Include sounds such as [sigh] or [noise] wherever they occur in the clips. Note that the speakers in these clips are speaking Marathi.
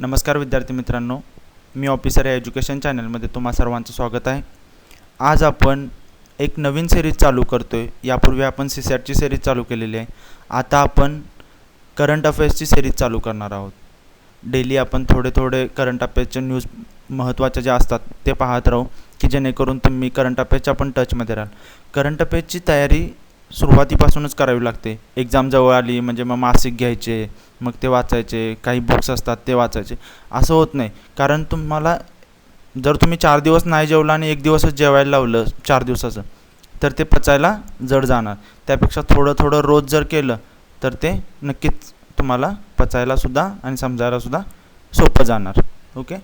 नमस्कार विद्यार्थी मित्रांनो मी ऑफिसर या एज्युकेशन चॅनलमध्ये तुम्हा सर्वांचं स्वागत आहे. आज आपण एक नवीन सिरीज चालू करतो आहे यापूर्वी आपण सी सॅटची सिरीज चालू केलेली आहे. आता आपण करंट अफेअर्सची सिरीज चालू करणार आहोत. डेली आपण थोडे थोडे करंट अफेअर्सचे न्यूज महत्त्वाचे जे असतात ते पाहत राहू की जेणेकरून तुम्ही करंट अफेअर्सच्या पण टचमध्ये राहाल. करंट अफेअर्सची तयारी सुरुवातीपासूनच करावी लागते. एक्झाम जवळ आली म्हणजे मग मासिक घ्यायचे मग ते वाचायचे काही बुक्स असतात ते वाचायचे. असं होत नाही. कारण तुम्हाला जर तुम्ही चार दिवस नाही जेवला आणि एक दिवसच जेवायला लावलं चार दिवसाचं तर ते पचायला जड जाणार. त्यापेक्षा थोडं थोडं रोज जर केलं तर ते नक्कीच तुम्हाला पचायलासुद्धा आणि समजायलासुद्धा सोपं जाणार. ओके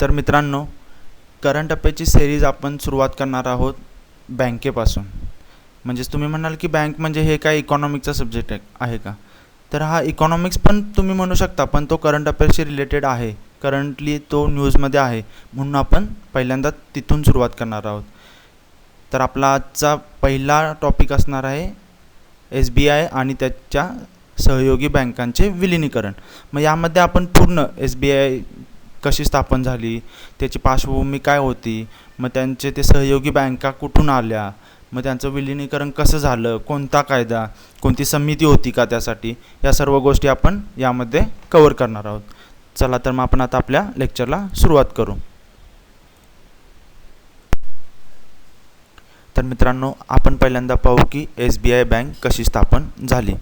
तर मित्रांनो करंट अफेअरची सिरीज आपण सुरुवात करणार आहोत. बँकेपासून. म्हणजेच तुम्ही म्हणाल की बँक म्हणजे हे काय इकॉनॉमिकचा सब्जेक्ट आहे का? तर हा इकॉनॉमिक्स पण तुम्ही म्हणू शकता पण तो करंट अफेअर्सशी रिलेटेड आहे. करंटली तो न्यूजमध्ये आहे. म्हणून आपण पहिल्यांदा तिथून सुरुवात करणार आहोत. तर आपला आजचा पहिला टॉपिक असणार आहे एस बी आय आणि त्याच्या सहयोगी बँकांचे विलिनीकरण. मग यामध्ये आपण पूर्ण एस बी आय कशी स्थापन झाली त्याची पार्श्वभूमी काय होती मग त्यांचे ते सहयोगी बँका कुठून आल्या? मग त्यांचं विलिनीकरण कसं झालं? कोणता कायदा? कोणती समिती होती का त्यासाठी? या सर्व गोष्टी आपण यामध्ये कवर करणार आहोत. चला तर मग आपण आता आपल्या लेक्चरला सुरुवात करू. तर मित्रांनो आपण पहिल्यांदा पाहू की एस बी आय बँक कशी स्थापन झाली.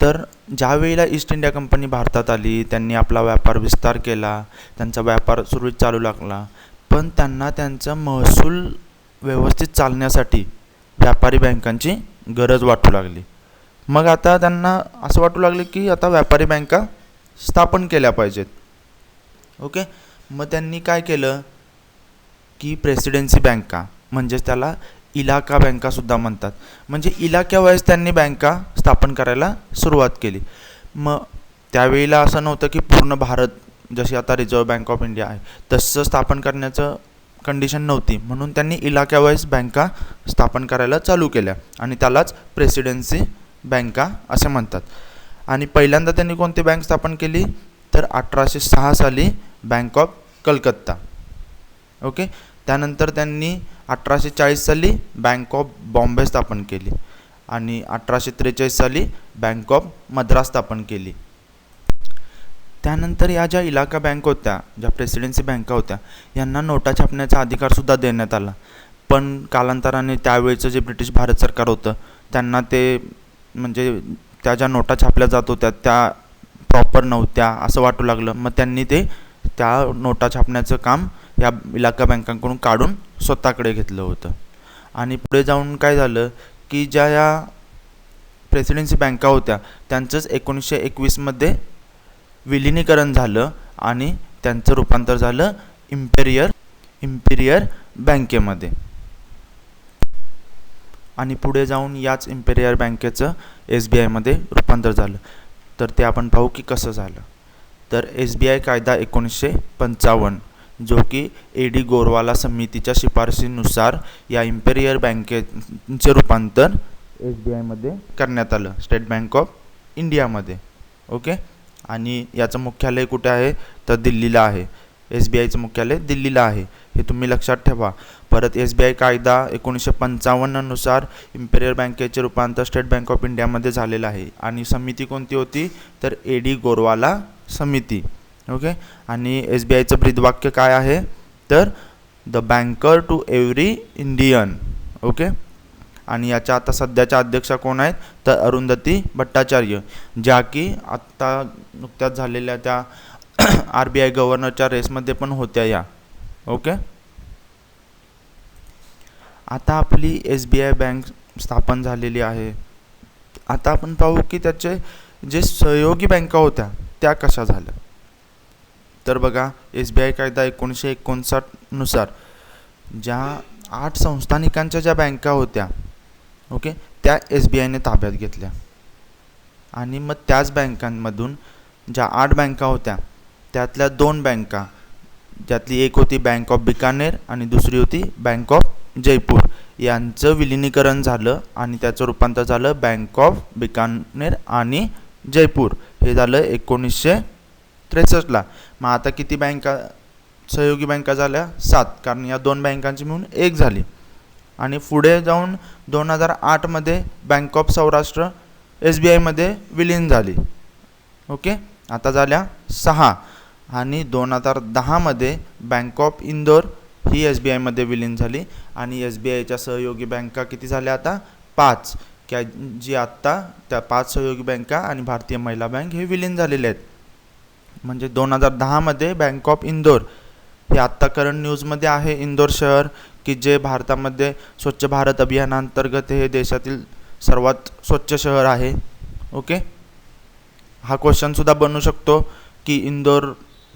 तर ज्यावेळेला ईस्ट इंडिया कंपनी भारतात आली त्यांनी आपला व्यापार विस्तार केला त्यांचा व्यापार सुरळीत चालू लागला. पण त्यांना त्यांचा महसूल व्यवस्थित चालण्यासाठी व्यापारी बँकांची गरज वाटू लागली. मग आता त्यांना असं वाटू लागले की आता व्यापारी बँका स्थापन केल्या पाहिजेत. ओके? मग त्यांनी काय केलं? की प्रेसिडेन्सी बँका म्हणजेच त्याला इलाका बँकासुद्धा म्हणतात. म्हणजे इलाक्यावाईज त्यांनी बँका स्थापन करायला सुरुवात केली. मग त्यावेळेला असं नव्हतं की पूर्ण भारत जशी आता रिझर्व्ह बँक ऑफ इंडिया आहे तसं स्थापन करण्याचं कंडिशन नव्हती. म्हणून त्यांनी इलाक्यावाईज बँका स्थापन करायला चालू केल्या आणि त्यालाच प्रेसिडेन्सी बँका असे म्हणतात. आणि पहिल्यांदा त्यांनी कोणती बँक स्थापन केली? तर अठराशे सहा साली बँक ऑफ कलकत्ता. ओके त्यानंतर त्यांनी अठराशे चाळीस साली बँक ऑफ बॉम्बे स्थापन केली आणि अठराशे त्रेचाळीस साली बँक ऑफ मद्रास स्थापन केली. त्यानंतर या ज्या इलाका बँक होत्या ज्या प्रेसिडेन्सी बँका होत्या यांना नोटा छापण्याचा अधिकारसुद्धा देण्यात आला. पण कालांतराने त्यावेळचं जे ब्रिटिश भारत सरकार होतं त्यांना ते म्हणजे त्या ज्या नोटा छापल्या जात होत्या त्या प्रॉपर नव्हत्या असं वाटू लागलं. मग त्यांनी ते त्या नोटा छापण्याचं काम या इलाका बँकांकडून काढून स्वतःकडे घेतलं होतं. आणि पुढे जाऊन काय झालं की ज्या या प्रेसिडेन्सी बँका होत्या त्यांचंच एकोणीसशे एकवीसमध्ये विलिनीकरण झालं आणि त्यांचं रूपांतर झालं इम्पेरियर इम्पिरियर बँकेमध्ये. आणि पुढे जाऊन याच इम्पेरियर बँकेचं एस बी आयमध्ये रूपांतर झालं. तर ते आपण पाहू की कसं झालं. तर एस बी आय कायदा एकोणीसशे पंचावन्न जो की ए डी गोरवाला समितीच्या शिफारशीनुसार या इम्पेरियर बँकेचे रूपांतर एस बी आयमध्ये करण्यात आलं. स्टेट बँक ऑफ इंडियामध्ये. ओके? आणि याचं मुख्यालय कुठे आहे? तर दिल्लीला आहे. एस बी आयचं मुख्यालय दिल्लीला आहे. हे तुम्ही लक्षात ठेवा. परत एस बी आय कायदा एकोणीसशे पंचावन्ननुसार इम्पेरियल बँकेचे रूपांतर स्टेट बँक ऑफ इंडियामध्ये झालेलं आहे. आणि समिती कोणती होती? तर ए डी गोरवाला समिती. ओके? आणि एस बी आयचं ब्रीदवाक्य काय आहे? तर the banker to every Indian okay? आणि याच्या आता सध्याच्या अध्यक्षा कोण आहेत? तर अरुंधती भट्टाचार्य ज्या की आत्ता नुकत्याच झालेल्या त्या [clears throat] आर बी आय गव्हर्नरच्या रेसमध्ये पण होत्या या. ओके? आता आपली एस बी आय बँक स्थापन झालेली आहे. आता आपण पाहू की त्याचे जे सहयोगी बँका होत्या त्या कशा झाल्या? तर बघा एस बी आय कायदा एकोणीसशे एकोणसाठनुसार ज्या आठ संस्थानिकांच्या ज्या बँका होत्या ओके? त्या एस बी आयने ताब्यात घेतल्या. आणि मग त्याच बँकांमधून ज्या आठ बँका होत्या त्यातल्या दोन बँका ज्यातली एक होती बँक ऑफ बिकानेर आणि दुसरी होती बँक ऑफ जयपूर. यांचं विलिनीकरण झालं आणि त्याचं रूपांतर झालं बँक ऑफ बिकानेर आणि जयपूर. हे झालं एकोणीसशे त्रेसष्टला. मग आता किती बँका सहयोगी बँका झाल्या? सात. कारण या दोन बँकांची मिळून एक झाली. आणि पुढे जाऊन दोन हजार आठमध्ये Bank of Saurashtra S B आयमध्ये विलीन झाली. ओके आता झाल्या सहा. आणि दोन हजार दहामध्ये बँक ऑफ इंदोर ही एस बी आयमध्ये विलीन झाली. आणि एस बी आयच्या सहयोगी बँका किती झाल्या आता? पाच. क्या जी आत्ता त्या पाच सहयोगी बँका आणि भारतीय महिला बँक हे विलीन झालेले आहेत. म्हणजे दोन हजार दहामध्ये बँक ऑफ इंदोर हे आत्ता करंट न्यूजमध्ये आहे. इंदोर शहर की जे भारतामध्ये स्वच्छ भारत अभियानांतर्गत हे देशातील सर्वात स्वच्छ शहर आहे. ओके? हा क्वेश्चनसुद्धा बनू शकतो की इंदोर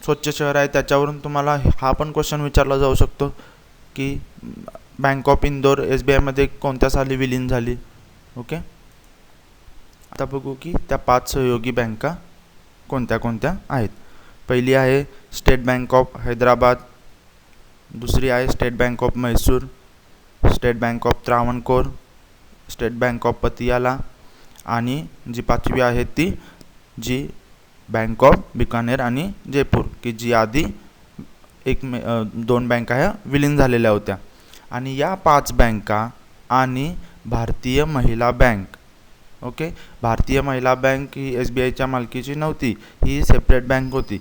स्वच्छ शहर आहे. त्याच्यावरून तुम्हाला हा पण क्वेश्चन विचारला जाऊ शकतो की Bank of Indore S B आयमध्ये कोणत्या साली विलीन झाली? ओके? आता बघू की त्या पाच सहयोगी बँका कोणत्या कोणत्या आहेत. पहिली आहे स्टेट बँक ऑफ हैदराबाद दुसरी आहे State Bank of Mysore State Bank of Travancore State Bank of Patiala आणि जी पाचवी आहे ती जी बँक ऑफ बिकानेर आणि जयपूर की जी आधी एक मे दोन बँका ह्या विलीन झालेल्या होत्या. आणि या पाच बँका आणि भारतीय महिला बँक ओके भारतीय महिला बँक ही एस बी आयच्या मालकीची नव्हती ही सेपरेट बँक होती.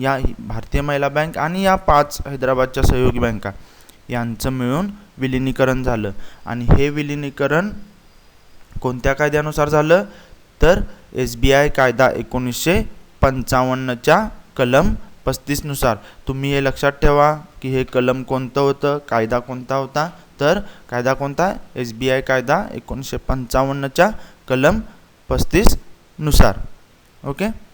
या भारतीय महिला बँक आणि या पाच हैदराबादच्या सहयोगी बँका यांचं मिळून विलिनीकरण झालं. आणि हे विलिनीकरण कोणत्या कायद्यानुसार झालं? तर एस बी आय कायदा एकोणीसशे पंचावन्नच्या कलम पस्तीसनुसार. तुम्ही हे लक्षात ठेवा की हे कलम कोणतं होतं? कायदा कोणता होता? तर कायदा कोणता? एस बी आय कायदा एकोणीसशे पंचावन्नच्या कलम पस्तीसनुसार. ओके?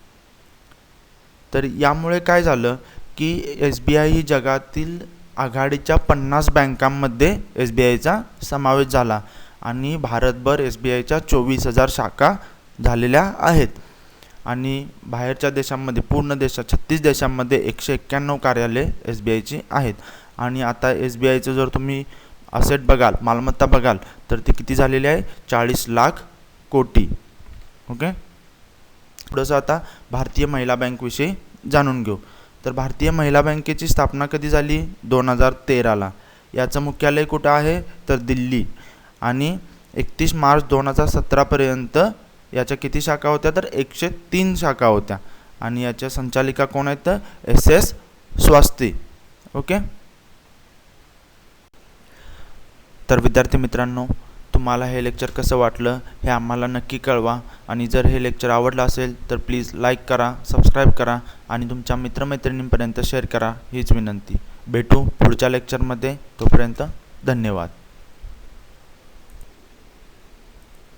तर यामुळे काय झालं की एस बी आय ही जगातील आघाडीच्या पन्नास बँकांमध्ये एस बी आयचा समावेश झाला आणि भारतभर एस बी आयच्या चोवीस हजार शाखा झालेल्या आहेत. आणि बाहेरच्या देशांमध्ये पूर्ण देशात छत्तीस देशांमध्ये एकशे एक्क्याण्णव कार्यालय एस बी आयची आहेत. आणि आता एस बी आयचं जर तुम्ही असेट बघाल मालमत्ता बघाल तर ती किती झालेली आहे? चाळीस लाख कोटी. ओके? थोडंसं आता भारतीय महिला बँकविषयी जाणून घेऊ. तर भारतीय महिला बँकेची स्थापना कधी झाली? दोन हजार तेराला. याचं मुख्यालय कुठं आहे? तर दिल्ली. आणि एकतीस मार्च दोन हजार सतरापर्यंत याच्या किती शाखा होत्या? तर एकशे तीन शाखा होत्या. आणि याच्या संचालिका कोण आहेत? तर एस एस स्वास्ती. ओके? तर विद्यार्थी मित्रांनो तुम्हाला हे लेक्चर कसं वाटलं हे आम्हाला नक्की कळवा. आणि जर हे लेक्चर आवडलं असेल तर प्लीज लाईक करा सबस्क्राईब करा आणि तुमच्या मित्रमैत्रिणींपर्यंत शेअर करा. हीच विनंती. भेटू पुढच्या लेक्चरमध्ये. तोपर्यंत धन्यवाद.